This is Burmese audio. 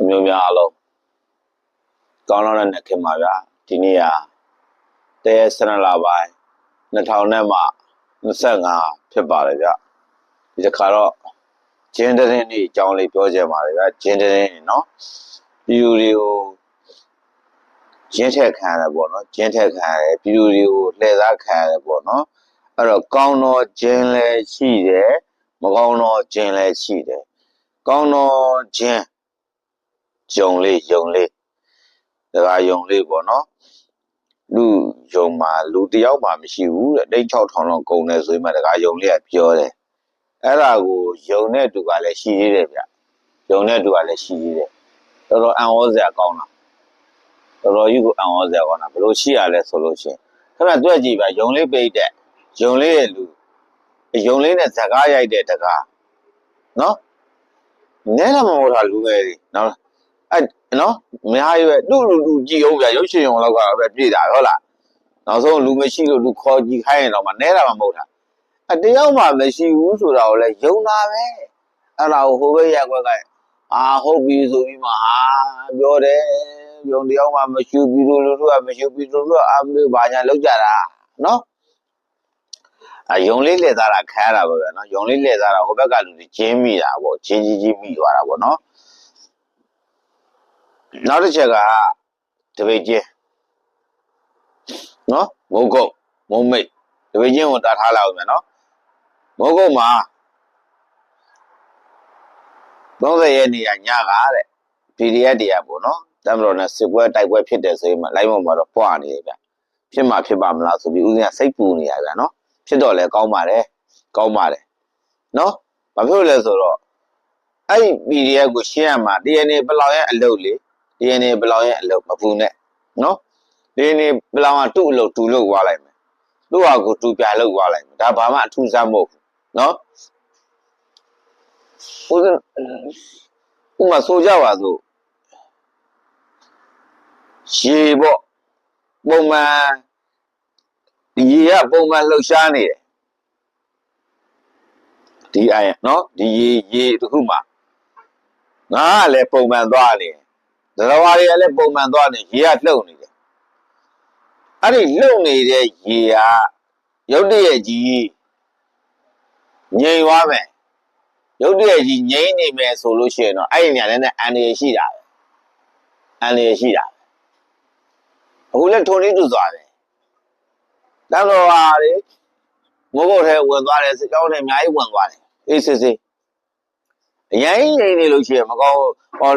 အမျိုးများအလုံးကောင်းတော့တဲ့နှစ်ခင်ပါဗျာဒီနေ့ကတရက်စနလပိုင်း2000နဲ့မှ25ဖြစ်ပါတယ်ဗျဒီတစ်ခါတော့ဂျင်းတဲ့နေ့အကြောင်းလေးပြောကြပါလေဗျာဂျင်းတဲ့နေ့နော်ပြည်သူတွေကိုဂျင်းထက်ခံရတယ်ပေါ့နော်ဂျင်းထက်ခံရတယ်ပြည်သူတွေကိုလှည့်စားခံရတယ်ပေါ့နော်အဲ့တော့ကောင်းတော့ဂျင်းလည်းရှိတယ်မကောင်းတော့ဂျင်းလည်းရှိတယ်ကောင်းတော့ဂျင်း ယုံလေးယုံလေးဒါကယုံလေးပေါ့နော်လူယုံမှာလူတယောက်မှမရှိဘူးတဲ့တိတ်6000လောက်ကုန်တယ်ဆိုရင်မှဒါကယုံလေးကပြောတယ်အဲ့ဒါကိုယုံတဲ့သူကလည်းရှိသေးတယ်ဗျယုံတဲ့သူကလည်းရှိသေးတယ်တော်တော်အံ့ဩစရာကောင်းတာတော်တော်ကြီးကိုအံ့ဩစရာကောင်းတာဘယ်လိုရှိရလဲဆိုလို့ရှိရင်ခဏတွေ့ကြည့်ပါယုံလေးပိတ်တဲ့ယုံလေးရဲ့လူယုံလေးနဲ့ဇကားရိုက်တဲ့တကားနော်နဲလာမဟုတ်တာလူငယ်တွေနော် အဲ့နော်မရရွယ်လူလူလူကြည့်အောင်ဗျာရုပ်ရှင်ရုံလောက်ကတော့ပဲပြည်တာဟုတ်လားနောက်ဆုံးလူမရှိလို့လူခေါ်ကြည့်ခိုင်းရင်တော့မနဲတာမှမဟုတ်တာအတယောက်မှမရှိဘူးဆိုတာကိုလည်းယုံတာပဲအဲ့ဒါကိုဟိုဘက်ရက်ကွက်ကအာဟုတ်ပြီဆိုပြီးမှဟာပြောတယ်ယုံတယောက်မှမရှိဘူးလူလူကမရှိဘူးလူလူအမေဘာညာလောက်ကြတာနော်အယုံလေးလက်သားတာခံရတာပဲဗျာနော်ယုံလေးလက်သားတာဟိုဘက်ကလူကြီးကျင်းမိတာပေါ့ချင်းကြီးကြီးမိသွားတာပေါ့နော် နောက်တစ်ချက်ကတပိတ်ချင်းနော်မုတ်ကုတ်မုံမိတ်တပိတ်ချင်းကိုတာထားလိုက်အောင်မယ်နော်မုတ်ကုတ်မှာ30ရက်နေရညကတဲ့ PDF တရားပေါ့နော်တမ်မတော်နဲ့စစ်ပွဲတိုက်ပွဲဖြစ်တယ်ဆိုရင်မှလိုက်မမှာတော့ပွားနေတယ်ဗျဖြစ်မှာဖြစ်ပါမလားဆိုပြီးဦးဇင်းကစိတ်ပူနေရဗျနော်ဖြစ်တော့လဲကောင်းပါတယ်ကောင်းပါတယ်နော်ဘာဖြစ်လို့လဲဆိုတော့အဲ့ဒီ PDF ကိုရှင်းရမှာ DNA ဘလောက်ရဲ့အလုပ်လေ DNA ဘလောင်ရဲ့အလုပ်မပူနဲ့နော် DNA ဘလောင်ကသူ့အလုပ်တူလုပ်သွားလိုက်မယ်သူ့ဟာကိုတူပြလုပ်သွားလိုက်မယ်ဒါဘာမှအထူးစားမဟုတ်ဘူးနော်ဦးဇင်းဥမာဆိုကြပါစို့ရေပေါ့ပုံမှန်ရေကပုံမှန်လှုပ်ရှားနေတယ်ဒီအိုင်နော်ဒီရေရေတစ်ခုမှာငါကလည်းပုံမှန်သွားနေတယ် ဒရဝါတွေကလည်းပုံမှန်သွားနေရေကလှုပ်နေတယ်အဲ့ဒီလှုပ်နေတဲ့ရေကရုတ်တရက်ကြီးငြိမ်သွားမယ်ရုတ်တရက်ကြီးငြိမ်နေမယ်ဆိုလို့ရှိရင်တော့အဲ့ဒီနေရာနဲ့အန်ရရှိတာပဲအန်ရရှိတာပဲအခုလည်းထုံလေးတူသွားတယ်တန်တော်ဟာလေငိုးဘုတ်ထဲဝင်သွားတယ်စကြောင်းထဲအများကြီးဝင်သွားတယ်အေးစစ်စစ်အရင်ငြိမ်နေလို့ရှိရင်မကောင်းဟော